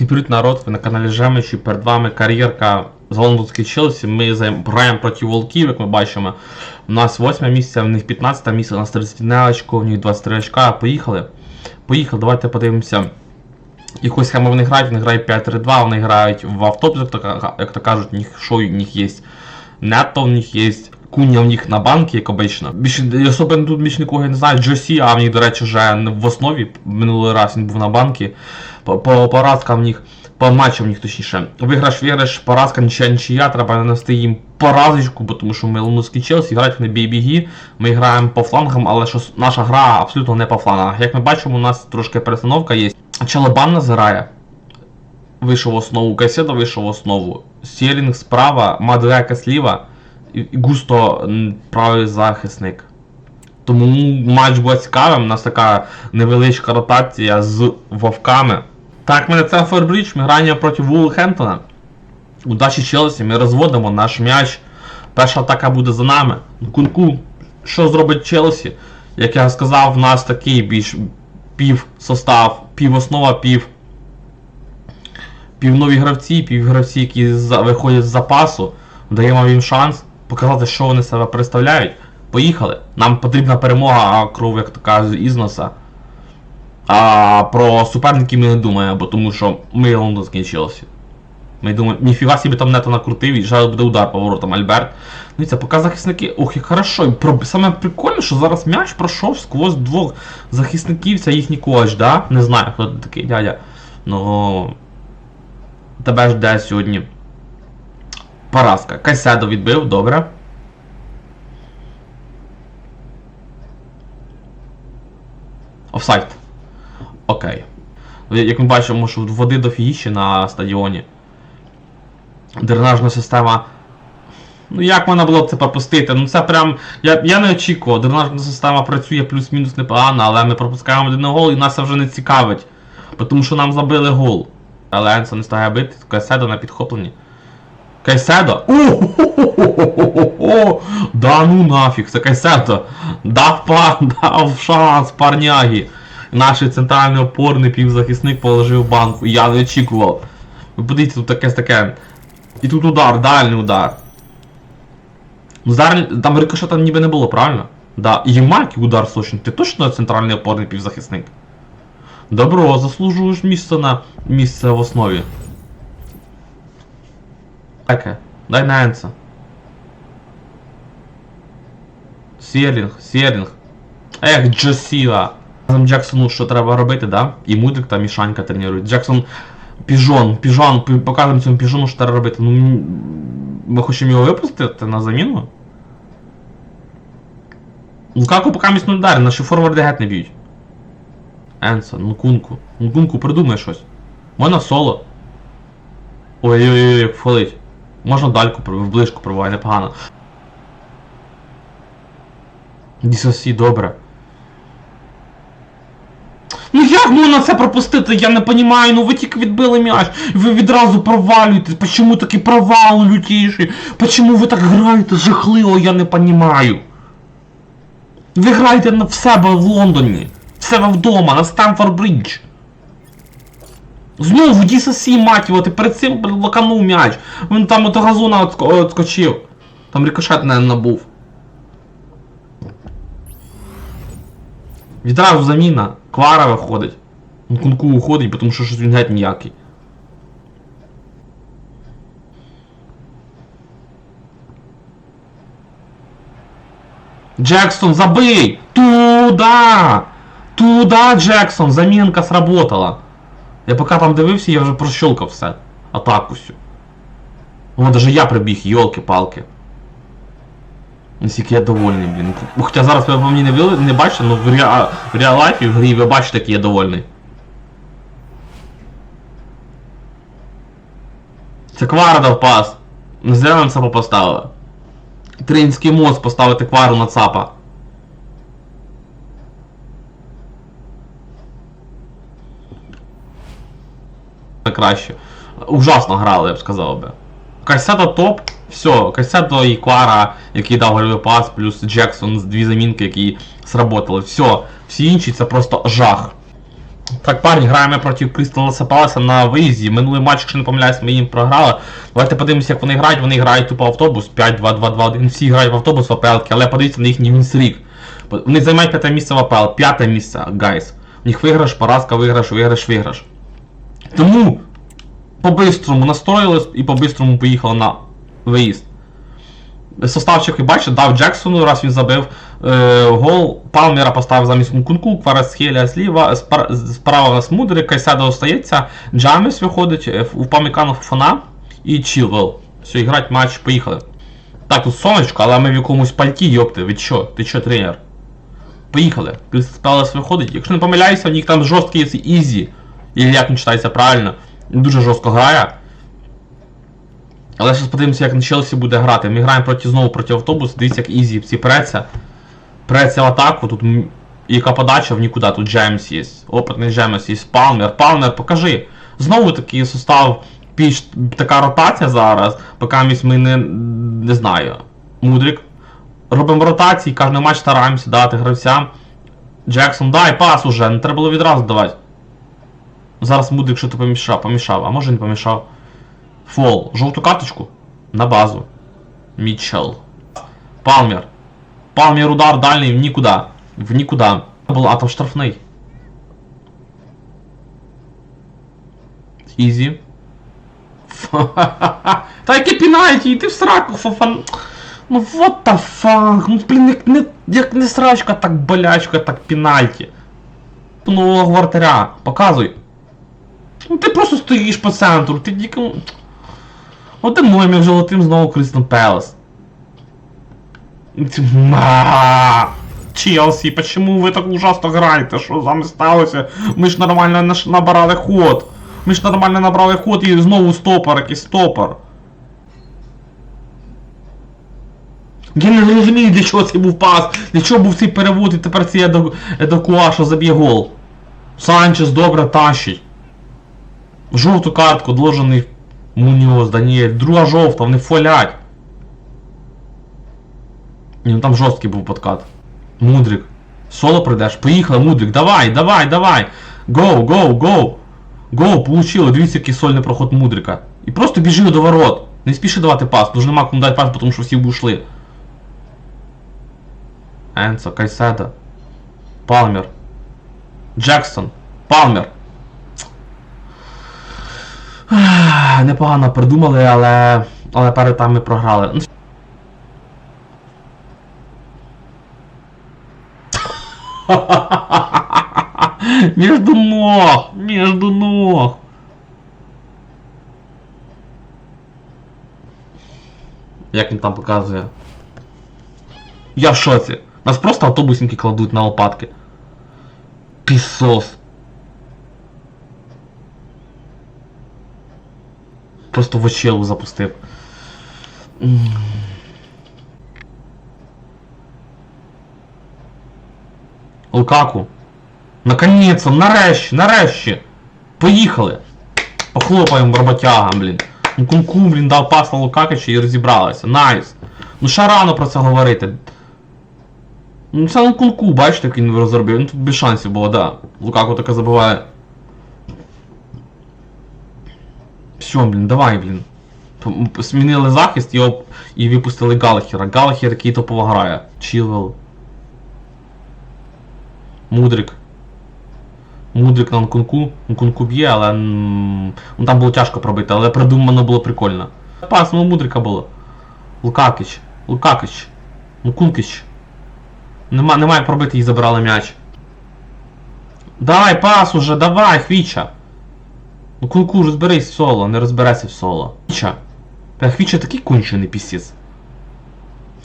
Всім привіт, народ, ви на каналі Жемичі, перед вами кар'єрка з лондонської Челсі. Ми граємо проти волків, як ми бачимо. У нас 8 місце, в них 15 місце, у нас 31 очко, в них 23 очка. Поїхали. Поїхали, давайте подивимося. Якусь схему вони грають, вони грають 5-3-2, вони грають в автобус, як то, кажуть, у них що у них є. Нетто в них є. Куня в них на банки, як обично. Більше особливо тут більше нікого не знаю. Джосі, а в них, до речі, вже в основі. Минулий раз він був на банки. По, по в них, по матчам в них точніше. Виграш, виграш, поразка, нічия, нічия, треба нанести їм поразочку, бо тому що ми лондонський Челсі, грають вони бій-біги, ми граємо по флангам, але що наша гра абсолютно не по флангах. Як ми бачимо, у нас трошки перестановка є. Челебан назирає. Вийшов в основу, Кайседо вийшов в основу. Сєрінг справа, і і Густо правий захисник. Тому матч буде цікавим, у нас така невеличка ротація з вовками. Так, ми на це Форбрідж, ми граємо проти Вулхемптона. Удачі Челсі, ми розводимо наш м'яч. Перша атака буде за нами. Кунку, що зробить Челсі? Як я сказав, в нас такий більш пів состав, пів основа, пів. Пів нові гравці, пів гравці, які виходять з запасу. Даємо їм шанс показати, що вони себе представляють. Поїхали. Нам потрібна перемога, а кров, як то кажуть, із носа. А про суперників ми не думаємо, бо тому що ми лондонський Челсі. Ми думаємо, ніфіга собі там нето накрутив і зараз буде удар поворотом Альберт. Ну і це поки захисники. Ох, як хорошо. Саме прикольне, що зараз м'яч пройшов сквозь двох захисників, це їхній коч, да? Не знаю, хто такий дядя. Ну. Тебе жде сьогодні. Поразка. Кайседо відбив, добре. Офсайд. Окей. Як ми бачимо, що води дофігіще на стадіоні. Дренажна система. Ну як можна було це пропустити? Ну це прям. Я, я не очікував. Дренажна система працює плюс-мінус непогано, але ми пропускаємо один гол і нас це вже не цікавить. Тому що нам забили гол. Але Енсо не стає бити, Кайседо на підхопленні. Кайседо? О, Да ну нафіг, це Кайседо. Дав пан, дав шанс парнягі. Наш центральний опорний півзахисник положив банку. Я не очікував. Ви подивіться, тут таке таке. І тут удар, дальній удар. Ну, зараз там рикошета ніби не було, правильно? Да. І який удар сочний. Ти точно центральний опорний півзахисник? Добро, заслужуєш місце на місце в основі. Таке. Дай на Енса. Сєрінг, Сєрінг. Ех, Джосіла. Там Джексону що треба робити, да? І Мудрик та Мішанька тренують. Джексон Піжон, Піжон, пі- показуємо цьому Піжону, що треба робити. Ну, ми хочемо його випустити на заміну? Лукаку поки міць не ударить, наші форварди геть не б'ють. Енса, ну кунку. Ну кунку придумай щось. Можна соло. Ой-ой-ой, як фалить. Можна дальку вближку пробивай, непогано. Дісосі, добре. Ну як можна це пропустити? Я не розумію, ну ви тільки відбили м'яч, ви відразу провалюєте. Почому такий провал лютіший? Почому ви так граєте жахливо, я не розумію. Ви граєте в себе в Лондоні, в себе вдома, на Стамфорд Бридж. Знову DSC, мать його, ти перед цим лаканув м'яч. Він там от газона отскочив. Там рикошет, не набув. Відразу заміна. Квара виходить. Кунку уходить, тому що щось він геть ніякий. Джексон, забий! Туда! Туда, Джексон! Замінка сработала. Я поки там дивився, я вже прощолкав все. Атаку всю. О, даже я прибіг, йолки-палки. Наскільки я довольний, блін. Хоча зараз ви мені не, не бачите, але в, реа... в реал-лайфі в грі ви бачите, який я довольний. Це Квара дав пас. Не зря нам цапа поставили. Тринський мост поставити квару на цапа. Краще. Ужасно грали, я б сказав би. Кайседо топ, все, Кайседо і Квара, який дав гольовий пас, плюс Джексон з дві замінки, які сработали. Все, всі інші це просто жах. Так, парні, граємо проти Crystal Palace на виїзді. Минулий матч, якщо не помиляюсь, ми їм програли. Давайте подивимося, як вони грають. Вони грають тупо автобус 5-2-2-2-1. Всі грають в автобус в АПЛ, але подивіться на їхній вінсрік. Вони займають п'яте місце в АПЛ. П'яте місце, гайс. У них виграш, поразка, виграш, виграш, виграш. Тому по-бистрому настроїлись і по-бистрому поїхали на виїзд. Составчик, ви бачите, дав Джексону, раз він забив е, гол. Палмера поставив замість Мукунку, Кварасхеля зліва, спар- справа у нас Мудрик, Кайседо остається, Джаміс виходить, е, у Памікану Фофана і Чілвел. Все, грать матч, поїхали. Так, тут сонечко, але ми в якомусь пальті, йопти, ви що? Ти що, тренер? Поїхали. Пелес виходить. Якщо не помиляюся, у них там жорсткий ізі. І як він читається правильно. Дуже жорстко грає. Але зараз подивимося, як на Челсі буде грати. Ми граємо проти знову проти автобусу, дивіться, як Ізі всі преться. Преться в атаку, тут яка подача в нікуди, тут Джеймс є. Опитний Джеймс є. Палмер, Палмер, покажи. Знову такий состав, піч, така ротація зараз, поки ми не, не знаю. Мудрик. Робимо ротації, кожен матч стараємося дати гравцям. Джексон, дай пас уже, не треба було відразу давати. Зараз Мудрик що-то помішав, помішав, а може не помішав. Фол. Жовту карточку. На базу. Мітчелл. Палмер. Палмер удар дальний в нікуди. В нікуди. Було, а там штрафний. Ізі. Та яке пінальті, йди в сраку, фафан. Ну what the fuck, ну блін, як не, як не срачка, так болячка, так пінальті. Ну, вратаря, показуй. Ну ти просто стоїш по центру, ти тільки. Один номер золотим знову Кристал Пелес. Челсі, почему ви так ужасно граєте? Що з вами сталося? Ми ж нормально набрали ход. Ми ж нормально набрали ход і знову стопор, якийсь стопор. Я не розумію, для чого цей був пас, для чого був цей перевод і тепер цей Едо- Едокуа, що гол. Санчес добре тащить. Жовту картку должений Муньоз, Даніель. Друга жовта, вони фолять. Ні, ну там жорсткий був подкат. Мудрик. Соло прийдеш? Поїхали, Мудрик, давай, давай, давай. Гоу, гоу, гоу. Гоу, получили. Дивіться, який сольний проход Мудрика. І просто біжи до ворот. Не спіши давати пас, дуже нема кому дати пас, тому що всі б ушли. Енсо, Кайседо. Палмер. Джексон. Палмер. Непогано придумали, але. Але перед там ми програли. Ну, Между ног! Между ног! Як він там показує? Я в шоці. Нас просто автобусники кладуть на лопатки. Пісос. Просто в очелу запустив. Лукаку. Наконец-то, нарешті, нарешті. Поїхали. Похлопаємо роботягам, блін. Ну кунку, блін, дав пас на Лукакича і розібралися. Найс. Ну ще рано про це говорити. Ну це ну кунку, бачите, як він розробив. Ну тут без шансів було, да. Лукаку таке забиває. Все, блін, давай, блін. Змінили захист його і випустили Галахера. Галахер який топово грає. Чілвел. Мудрик. Мудрик на Нкунку. Нкунку б'є, але ну, там було тяжко пробити, але придумано було прикольно. Пас, ну Мудрика було. Лукакич. Лукакич. Нкункич. Нема, немає пробити і забирали м'яч. Давай, пас уже, давай, Хвіча. Ну Кунку, розберись в соло, не розбереться в соло. Хвіча. Та Хвіча такий кончений пісець.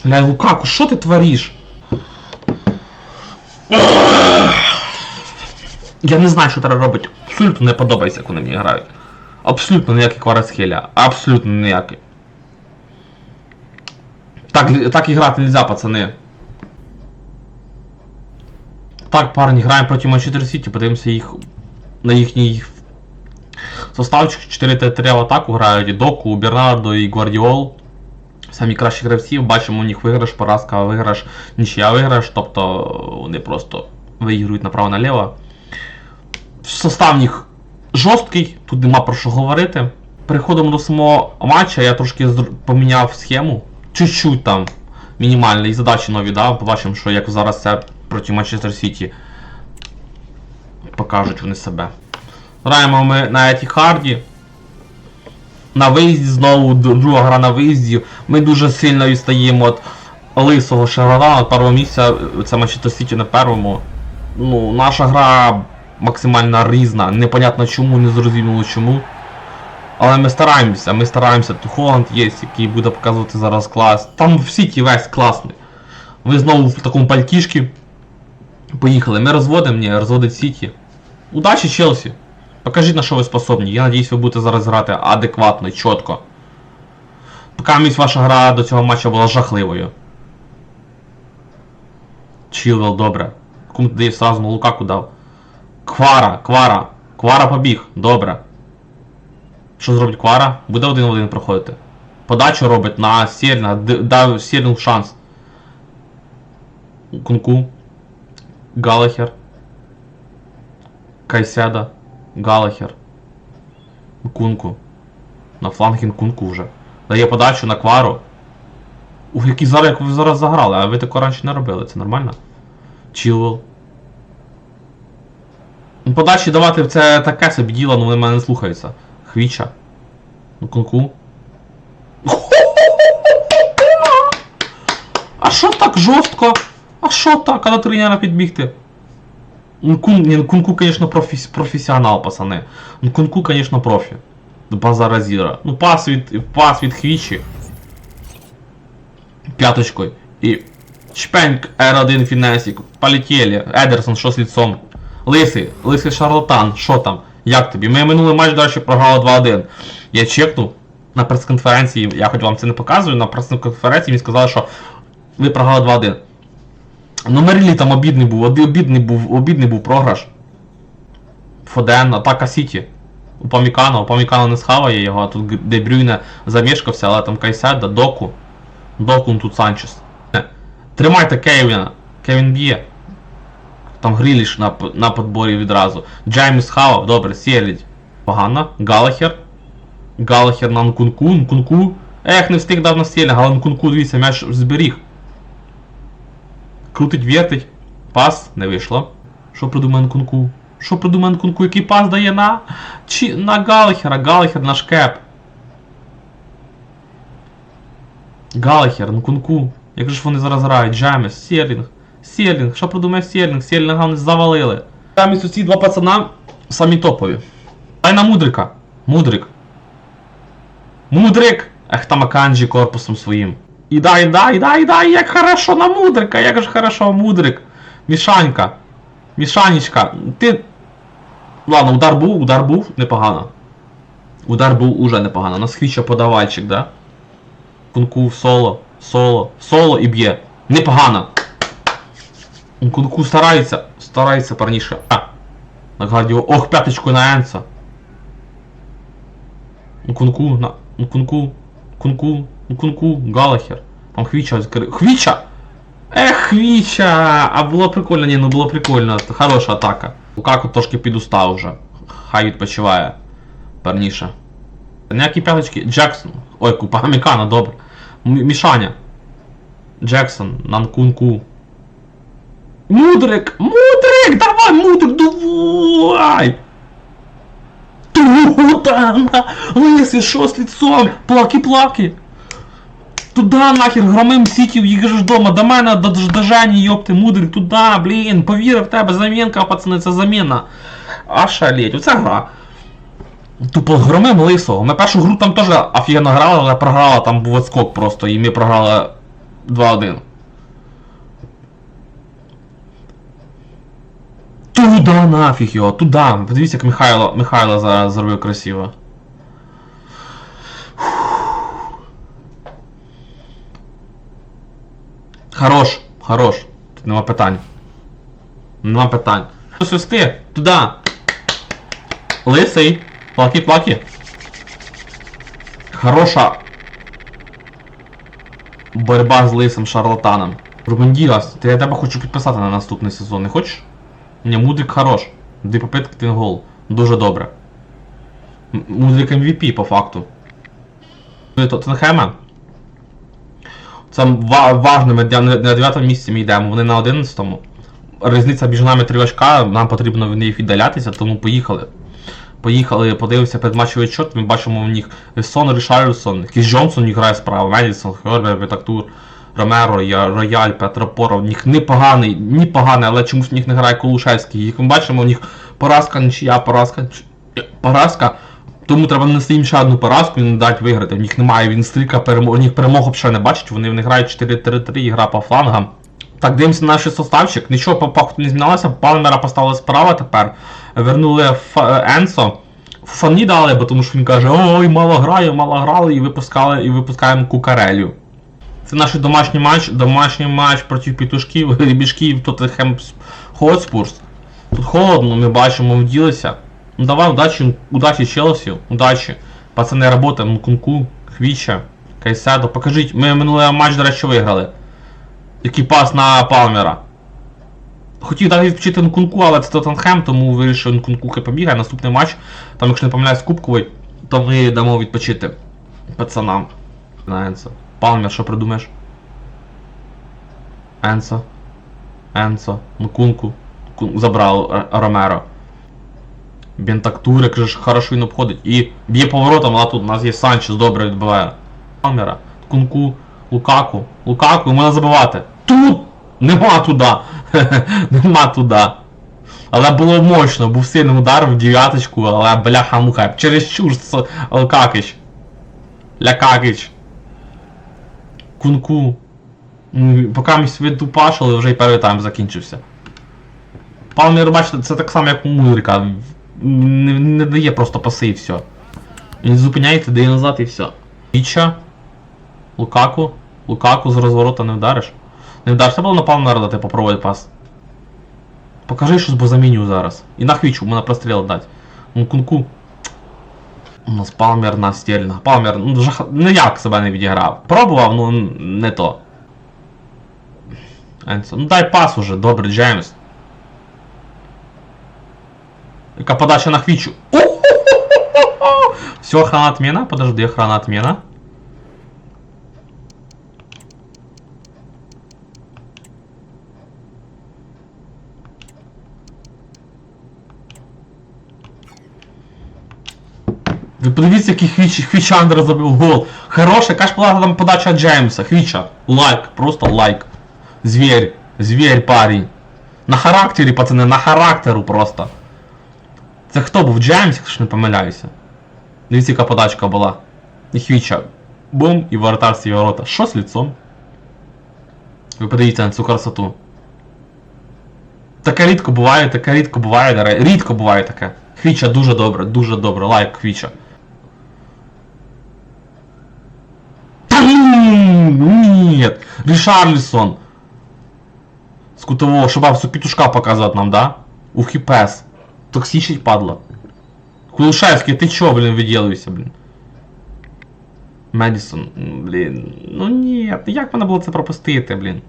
Ля, Лукаку, що ти твориш? Я не знаю, що треба робити. Абсолютно не подобається, як вони мені грають. Абсолютно ніякий кварацхеля. Абсолютно ніякий. Так, так і грати нельзя, пацани. Так, парні, граємо проти Манчестер Сіті, подивимося їх на їхній составчик 4-3 в атаку грають Доку, Бернардо і Гвардіол. Самі кращі гравці, бачимо у них виграш, поразка, виграш, нічия виграш, тобто вони просто виігрують направо-наліво. Состав них жорсткий, тут нема про що говорити. Переходимо до самого матча, я трошки поміняв схему. Чуть-чуть там мінімально і задачі нові дав. Побачимо, що як зараз це проти Манчестер Сіті покажуть вони себе. Граємо ми на Етіхарді. На виїзді знову друга гра на виїзді. Ми дуже сильно відстаємо від лисого Шарана від першого місця. Це Манчестер Сіті на першому. Ну, наша гра максимально різна. Непонятно чому, не зрозуміло чому. Але ми стараємося, ми стараємося. Тут Холланд є, який буде показувати зараз клас. Там в Сіті весь класний. Ви знову в такому пальтішки. Поїхали. Ми розводимо, ні, розводить Сіті. Удачі, Челсі! Покажіть на що ви способні. Я надіюсь, ви будете зараз грати адекватно, чітко. Поки місь ваша гра до цього матчу була жахливою. Чілвел, добре. Кому ти сразу на Лукаку дав. Квара, Квара. Квара побіг, добре. Що зробить Квара? Буде один в один проходити. Подачу робить на Сєрна, дав Сєрну шанс. Кунку. Галахер. Кайседа. Галахер. Кунку. На флангі Кунку вже. Дає подачу на Квару. Ух, який зараз, як ви зараз заграли, а ви тако раніше не робили, це нормально? Чілвел. Ну, подачі давати це таке собі діло, ну вони мене не слухаються. Хвіча. Ну, Кунку. А що так жорстко? А що так, а до тренера підбігти? Кун, ні, ну, конечно, професі, професіонал, пацани. Ну, Кунку, конечно, профі. Базара Зіра. Ну, пас від, пас від Хвічі. П'яточкою. І Шпенк, R1 Фінесік. Полетіли. Едерсон, що з лицом? Лисий, лисий шарлатан, що там? Як тобі? Ми минулий матч, до речі, програли 2-1. Я чекнув на прес-конференції, я хоч вам це не показую, на прес-конференції мені сказали, що ви програли 2-1. Ну, Мерлі там обідний був, обідний був, обідний був програш. Фоден, атака Сіті. У Памікана, у Памікана не схаває його, а тут Г- Де Брюйне замішкався, але там Кайседа, Доку. Доку ну, тут Санчес. Е, Тримайте Кевіна. Кевін б'є. Там Гріліш на, на подборі відразу. Джеймс Хава, добре, сілять. Погано. Галахер. Галахер на Нкунку. Нкунку. Ех, не встиг дав на стіль, але Нкунку, дивіться, м'яч зберіг. Крутить, вертить. Пас, не вийшло. Що придумає Нкунку? Що придумає Нкунку? Який пас дає на. Чи на Галахера? Галахер наш кеп. Галахер, Нкунку. Як же ж вони зараз грають? Джамес, Серлінг. Серлінг, що придумає Серлінг? Серлінга вони завалили. Замість оці два пацана самі топові. Дай на Мудрика. Мудрик. Мудрик! Ех, там Аканджі корпусом своїм. І дай, дай, дай, дай, як хорошо на Мудрика, як же хорошо, Мудрик. Мішанька. Мішанечка. Ти. Ладно, удар був, удар був, непогано. Удар був уже непогано. У нас хвіча подавальчик, да? Кунку соло, соло, соло і б'є. Непогано. Кунку старається, старається парніше. А. На гладіо. Ох, п'яточку на Енса. Кунку, на. Кунку, кунку, кунку, Галахер. Там Хвіча відкрив. Хвіча! Ех, Хвіча! А було прикольно, ні, ну було прикольно. Хороша атака. Лукаку трошки підустав вже. Хай відпочиває. Парніше. Ніякі п'яточки. Джексон. Ой, купа Мікана, добре. М- Мішаня. Джексон, Нанкунку. Мудрик! Мудрик! Давай, Мудрик, давай! Туда, на! Лисий, що з лицом? Плаки-плаки! Туда нахер, громим сіті, їдеш дома, до мене, до, Жені, йопти, мудрик, туда, блін, повірив в тебе, замінка, пацани, це заміна. А шалеть, оце гра. Тупо громим лисого. Ми першу гру там теж офігенно грали, але програла, там був відскок просто, і ми програли 2-1. Туда нафіг його, туда. Подивіться, як Михайло, Михайло зараз зробив красиво. Хорош, хорош. Тут нема питань. Нема питань. Свисти, туда. Лисий. Плаки-плаки. Хороша боротьба з лисим шарлатаном. Рубендіас, ти я тебе хочу підписати на наступний сезон, не хочеш? Ні, Мудрик хорош. Дві попитки, один гол. Дуже добре. Мудрик MVP по факту. Тоттенхема. Ва- важно, ми на 9 місці ми йдемо, вони на 11-му. Різниця між нами 3 очка, нам потрібно від них віддалятися, тому поїхали. Поїхали, подивимося передматчевий відчот, ми бачимо в них Сон Рішарльсон, Кіс Джонсон грає справа, Медісон, Хербер, Вітактур, Ромеро, Рояль, Петро Поров. В них непоганий, непоганий, але чомусь в них не грає Кулушевський. Їх ми бачимо, у них поразка, нічия, поразка, поразка. Тому треба нанести їм ще одну поразку і не дати виграти. В них немає він стріка перемог, у них перемог взагалі не бачить, вони, вони грають 4-3-3 і гра по флангам. Так, дивимося на наш составчик. Нічого по факту не змінилося. Палмера поставили справа тепер. Вернули е, Енсо. Фані дали, бо тому що він каже, ой, мало граю, мало грали, і випускали, і випускаємо Кукарелю. Це наш домашній матч, домашній матч проти петушків, грібішків, Тоттенхем Хотспурс. Тут холодно, ми бачимо, вділися. Ну давай, удачі, удачі Челсі, удачі. Пацани, робота, Мукунку, Хвіча, Кайседо. Покажіть, ми минулий матч, до речі, виграли. Який пас на Палмера. Хотів дати відпочити Нкунку, але це Тоттенхем, тому вирішив Нкунку хай побігає. Наступний матч, там, якщо не помиляюсь, кубковий, то ми дамо відпочити пацанам. На Енсо. Палмер, що придумаєш? Енсо. Енсо. Нкунку. Кун- Забрав Ромеро. Бентактур, як же ж хорошо він обходить. І б'є поворотом, а тут у нас є Санчес, добре відбиває. Палмера. Кунку. Лукаку. Лукаку, можна забивати. Тут! Нема туди. Нема туди. Але було мощно, був сильний удар в дев'яточку, але бляха муха. Через чур Лукакич. Лякакич. Кунку. Поки ми собі тупашили, вже і перший тайм закінчився. Палмір, бачите, це так само, як у Мудрика. Не, не дає просто паси і все. Він зупиняється, дає назад і все. Віча. Лукаку. Лукаку з розворота не вдариш. Не вдариш, це було на Палмера дати попробуй пас. Покажи щось, бо заміню зараз. І на хвічу, можна простріл дати. Ну, кунку. У нас Палмер на Стерлінга. Палмер ну, жах... ніяк себе не відіграв. Пробував, ну не то. Ну дай пас уже, добре, Джеймс. Яка подача на хвічу. Все, охрана отмена. Подожди, охрана отмена. Ви подивіться, який Хвіч, Хвічандер забив гол. Хороша, яка ж там подача Джеймса. Хвіча. Лайк, просто лайк. Звір. Звір, парень. На характері, пацани, на характеру просто. Це хто був? Джеймс, якщо не помиляюся. Дивіться, яка подачка була. І Хвіча. Бум, і воротар з ворота. Що з лицом? Ви подивіться на цю красоту. Таке рідко буває, таке рідко буває, рідко буває таке. Хвіча дуже добре, дуже добре, лайк Хвіча. Та ні, Нет, Рішарлісон. З кутового, всю петушка показати нам, да? Ух і пес. Токсичить падла. Кулушевський, ти чо, блін, виділуєшся, блін? Медісон, м, блін. Ну ні, як вона було це пропустити, блін?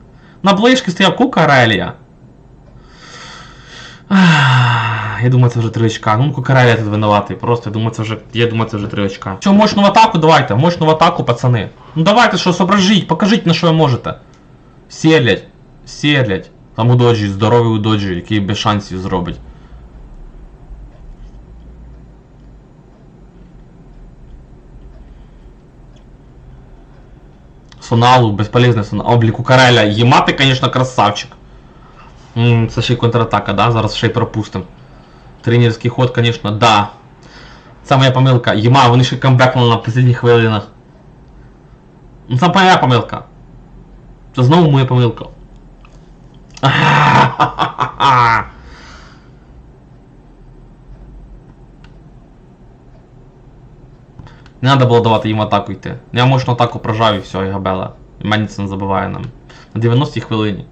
На ближки стояв Кука Релія. Ах, Я думаю, це вже 3 очка. Ну, Кукарелія тут винуватий. Просто я думаю, це вже. Я думаю, це вже 3 очка. Що, мощну в атаку давайте, мощну в атаку, пацани. Ну давайте що, соображіть, покажіть на що ви можете. Сєлять. Сєлять. Там у доджі, здоровий у доджі, який без шансів зробить. Соналу, безполезний Сонал. Обліку Кареля. Єма ти, конечно, красавчик. М, Це ще й контратака, да? Зараз ще й пропустим. Тренерський ход, конечно, да. Це моя помилка. Єма, вони ще камбекнули на останніх хвилинах. Ну це моя помилка. Це знову моя помилка. Не треба було давати їм атаку йти. Я можу на атаку прожав і все, і габела. І не забиває нам. На 90-й хвилині.